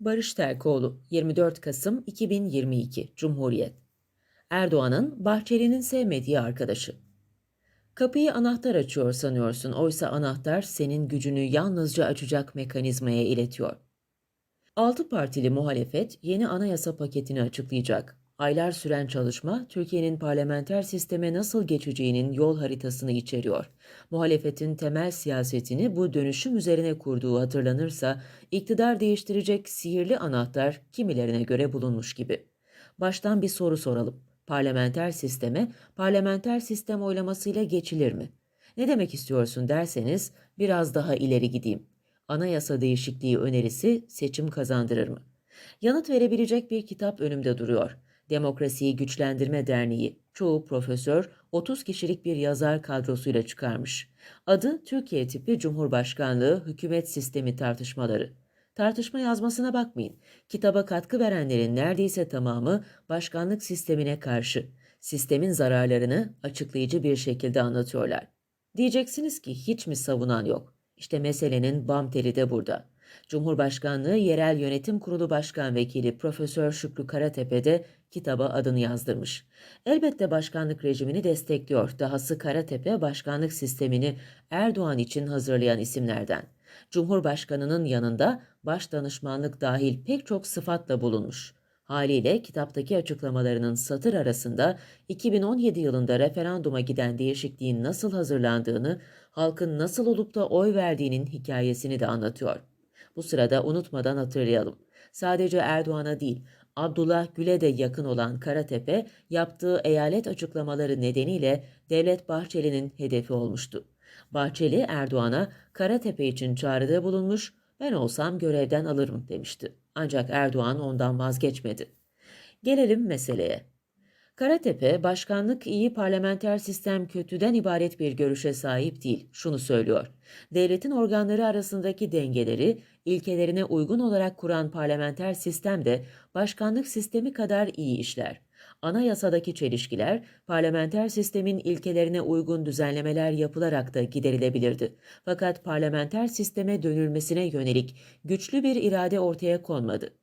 Barış Terkoğlu 24 Kasım 2022 Cumhuriyet Erdoğan'ın Bahçeli'nin sevmediği arkadaşı. Kapıyı anahtar açıyor sanıyorsun oysa anahtar senin gücünü yalnızca açacak mekanizmaya iletiyor. Altı partili muhalefet yeni anayasa paketini açıklayacak. Aylar süren çalışma Türkiye'nin parlamenter sisteme nasıl geçeceğinin yol haritasını içeriyor. Muhalefetin temel siyasetini bu dönüşüm üzerine kurduğu hatırlanırsa iktidar değiştirecek sihirli anahtar kimilerine göre bulunmuş gibi. Baştan bir soru soralım. Parlamenter sisteme parlamenter sistem oylamasıyla geçilir mi? Ne demek istiyorsun derseniz biraz daha ileri gideyim. Anayasa değişikliği önerisi seçim kazandırır mı? Yanıt verebilecek bir kitap önümde duruyor. Demokrasiyi Güçlendirme Derneği, çoğu profesör, 30 kişilik bir yazar kadrosuyla çıkarmış. Adı Türkiye tipi Cumhurbaşkanlığı Hükümet Sistemi Tartışmaları. Tartışma yazmasına bakmayın. Kitaba katkı verenlerin neredeyse tamamı başkanlık sistemine karşı. Sistemin zararlarını açıklayıcı bir şekilde anlatıyorlar. Diyeceksiniz ki hiç mi savunan yok? İşte meselenin bam teli de burada. Cumhurbaşkanlığı Yerel Yönetim Kurulu Başkan Vekili Profesör Şükrü Karatepe de kitaba adını yazdırmış. Elbette başkanlık rejimini destekliyor. Dahası Karatepe başkanlık sistemini Erdoğan için hazırlayan isimlerden. Cumhurbaşkanının yanında baş danışmanlık dahil pek çok sıfatla bulunmuş. Haliyle kitaptaki açıklamalarının satır arasında 2017 yılında referanduma giden değişikliğin nasıl hazırlandığını, halkın nasıl olup da oy verdiğinin hikayesini de anlatıyor. Bu sırada unutmadan hatırlayalım. Sadece Erdoğan'a değil, Abdullah Gül'e de yakın olan Karatepe yaptığı eyalet açıklamaları nedeniyle Devlet Bahçeli'nin hedefi olmuştu. Bahçeli Erdoğan'a Karatepe için çağrıda bulunmuş, ben olsam görevden alırım demişti. Ancak Erdoğan ondan vazgeçmedi. Gelelim meseleye. Karatepe, başkanlık iyi, parlamenter sistem kötüden ibaret bir görüşe sahip değil. Şunu söylüyor. Devletin organları arasındaki dengeleri ilkelerine uygun olarak kuran parlamenter sistem de başkanlık sistemi kadar iyi işler. Anayasadaki çelişkiler parlamenter sistemin ilkelerine uygun düzenlemeler yapılarak da giderilebilirdi. Fakat parlamenter sisteme dönülmesine yönelik güçlü bir irade ortaya konmadı.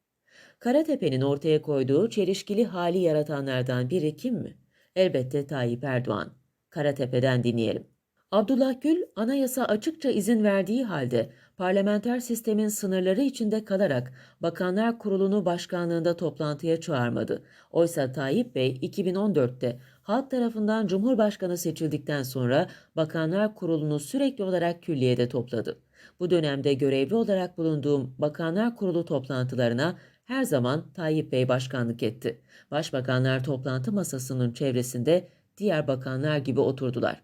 Karatepe'nin ortaya koyduğu çelişkili hali yaratanlardan biri kim mi? Elbette Tayyip Erdoğan. Karatepe'den dinleyelim. Abdullah Gül, anayasa açıkça izin verdiği halde parlamenter sistemin sınırları içinde kalarak Bakanlar Kurulu'nu başkanlığında toplantıya çağırmadı. Oysa Tayyip Bey 2014'te halk tarafından Cumhurbaşkanı seçildikten sonra Bakanlar Kurulu'nu sürekli olarak külliyede topladı. Bu dönemde görevli olarak bulunduğum Bakanlar Kurulu toplantılarına her zaman Tayyip Bey başkanlık etti. Başbakanlar toplantı masasının çevresinde diğer bakanlar gibi oturdular.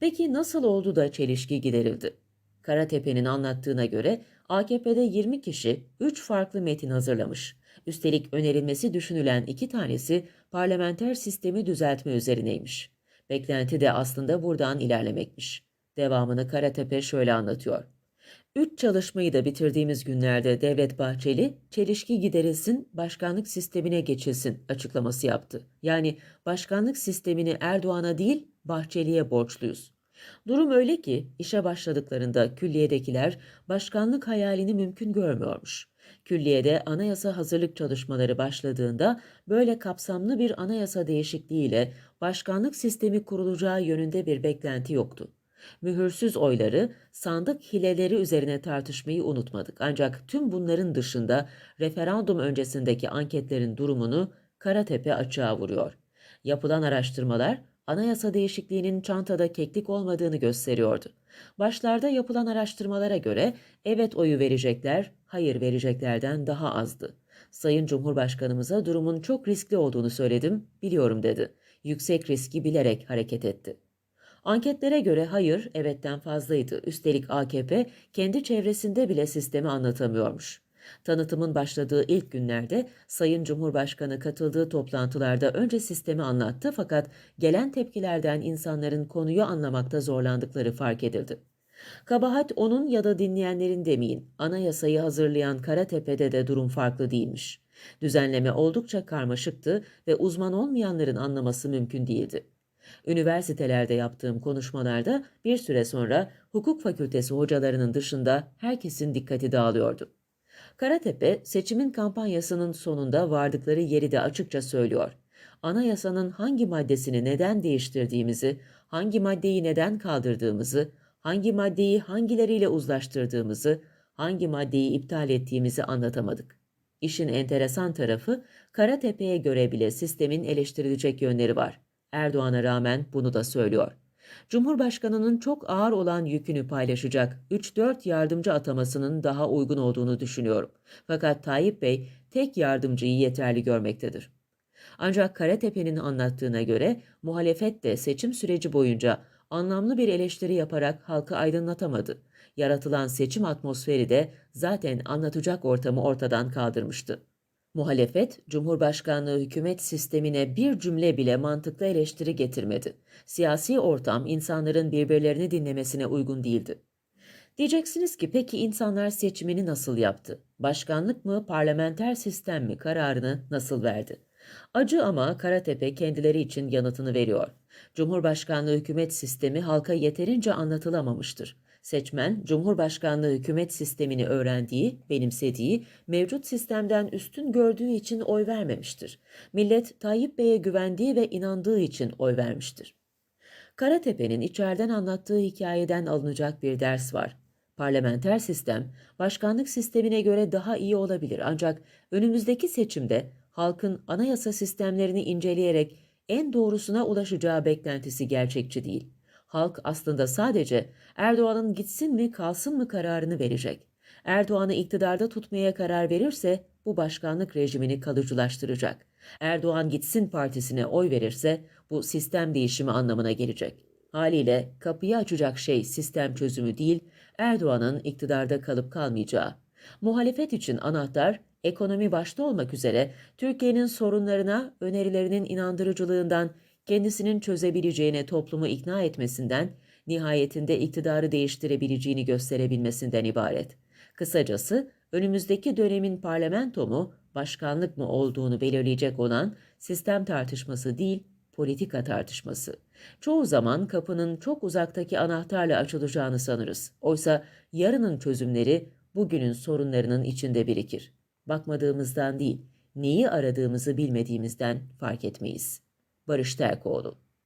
Peki nasıl oldu da çelişki giderildi? Karatepe'nin anlattığına göre AKP'de 20 kişi 3 farklı metin hazırlamış. Üstelik önerilmesi düşünülen iki tanesi parlamenter sistemi düzeltme üzerineymiş. Beklenti de aslında buradan ilerlemekmiş. Devamını Karatepe şöyle anlatıyor. Üç çalışmayı da bitirdiğimiz günlerde Devlet Bahçeli, çelişki giderilsin, başkanlık sistemine geçilsin açıklaması yaptı. Yani başkanlık sistemini Erdoğan'a değil, Bahçeli'ye borçluyuz. Durum öyle ki işe başladıklarında külliyedekiler başkanlık hayalini mümkün görmüyormuş. Külliyede anayasa hazırlık çalışmaları başladığında böyle kapsamlı bir anayasa değişikliğiyle başkanlık sistemi kurulacağı yönünde bir beklenti yoktu. Mühürsüz oyları, sandık hileleri üzerine tartışmayı unutmadık. Ancak tüm bunların dışında referandum öncesindeki anketlerin durumunu Karatepe açığa vuruyor. Yapılan araştırmalar anayasa değişikliğinin çantada keklik olmadığını gösteriyordu. Başlarda yapılan araştırmalara göre evet oyu verecekler, hayır vereceklerden daha azdı. Sayın Cumhurbaşkanımıza durumun çok riskli olduğunu söyledim, biliyorum dedi. Yüksek riski bilerek hareket etti. Anketlere göre hayır, evetten fazlaydı. Üstelik AKP kendi çevresinde bile sistemi anlatamıyormuş. Tanıtımın başladığı ilk günlerde Sayın Cumhurbaşkanı katıldığı toplantılarda önce sistemi anlattı fakat gelen tepkilerden insanların konuyu anlamakta zorlandıkları fark edildi. Kabahat onun ya da dinleyenlerin demeyin. Anayasayı hazırlayan Karatepe'de de durum farklı değilmiş. Düzenleme oldukça karmaşıktı ve uzman olmayanların anlaması mümkün değildi. Üniversitelerde yaptığım konuşmalarda bir süre sonra hukuk fakültesi hocalarının dışında herkesin dikkati dağılıyordu. Karatepe, seçimin kampanyasının sonunda vardıkları yeri de açıkça söylüyor. Anayasanın hangi maddesini neden değiştirdiğimizi, hangi maddeyi neden kaldırdığımızı, hangi maddeyi hangileriyle uzlaştırdığımızı, hangi maddeyi iptal ettiğimizi anlatamadık. İşin enteresan tarafı Karatepe'ye göre bile sistemin eleştirilecek yönleri var. Erdoğan'a rağmen bunu da söylüyor. Cumhurbaşkanının çok ağır olan yükünü paylaşacak 3-4 yardımcı atamasının daha uygun olduğunu düşünüyorum. Fakat Tayyip Bey tek yardımcıyı yeterli görmektedir. Ancak Karatepe'nin anlattığına göre muhalefet de seçim süreci boyunca anlamlı bir eleştiri yaparak halkı aydınlatamadı. Yaratılan seçim atmosferi de zaten anlatacak ortamı ortadan kaldırmıştı. Muhalefet, Cumhurbaşkanlığı hükümet sistemine bir cümle bile mantıklı eleştiri getirmedi. Siyasi ortam insanların birbirlerini dinlemesine uygun değildi. Diyeceksiniz ki peki insanlar seçimini nasıl yaptı? Başkanlık mı, parlamenter sistem mi kararını nasıl verdi? Acı ama Karatepe kendileri için yanıtını veriyor. Cumhurbaşkanlığı hükümet sistemi halka yeterince anlatılamamıştır. Seçmen, Cumhurbaşkanlığı hükümet sistemini öğrendiği, benimsediği, mevcut sistemden üstün gördüğü için oy vermemiştir. Millet Tayyip Bey'e güvendiği ve inandığı için oy vermiştir. Karatepe'nin içeriden anlattığı hikayeden alınacak bir ders var. Parlamenter sistem, başkanlık sistemine göre daha iyi olabilir ancak önümüzdeki seçimde halkın anayasa sistemlerini inceleyerek en doğrusuna ulaşacağı beklentisi gerçekçi değil. Halk aslında sadece Erdoğan'ın gitsin mi kalsın mı kararını verecek. Erdoğan'ı iktidarda tutmaya karar verirse bu başkanlık rejimini kalıcılaştıracak. Erdoğan gitsin partisine oy verirse bu sistem değişimi anlamına gelecek. Haliyle kapıyı açacak şey sistem çözümü değil, Erdoğan'ın iktidarda kalıp kalmayacağı. Muhalefet için anahtar ekonomi başta olmak üzere Türkiye'nin sorunlarına önerilerinin inandırıcılığından kendisinin çözebileceğine toplumu ikna etmesinden, nihayetinde iktidarı değiştirebileceğini gösterebilmesinden ibaret. Kısacası önümüzdeki dönemin parlamento mu, başkanlık mı olduğunu belirleyecek olan sistem tartışması değil, politika tartışması. Çoğu zaman kapının çok uzaktaki anahtarla açılacağını sanırız. Oysa yarının çözümleri bugünün sorunlarının içinde birikir. Bakmadığımızdan değil, neyi aradığımızı bilmediğimizden fark etmeyiz. Barış Terkoğlu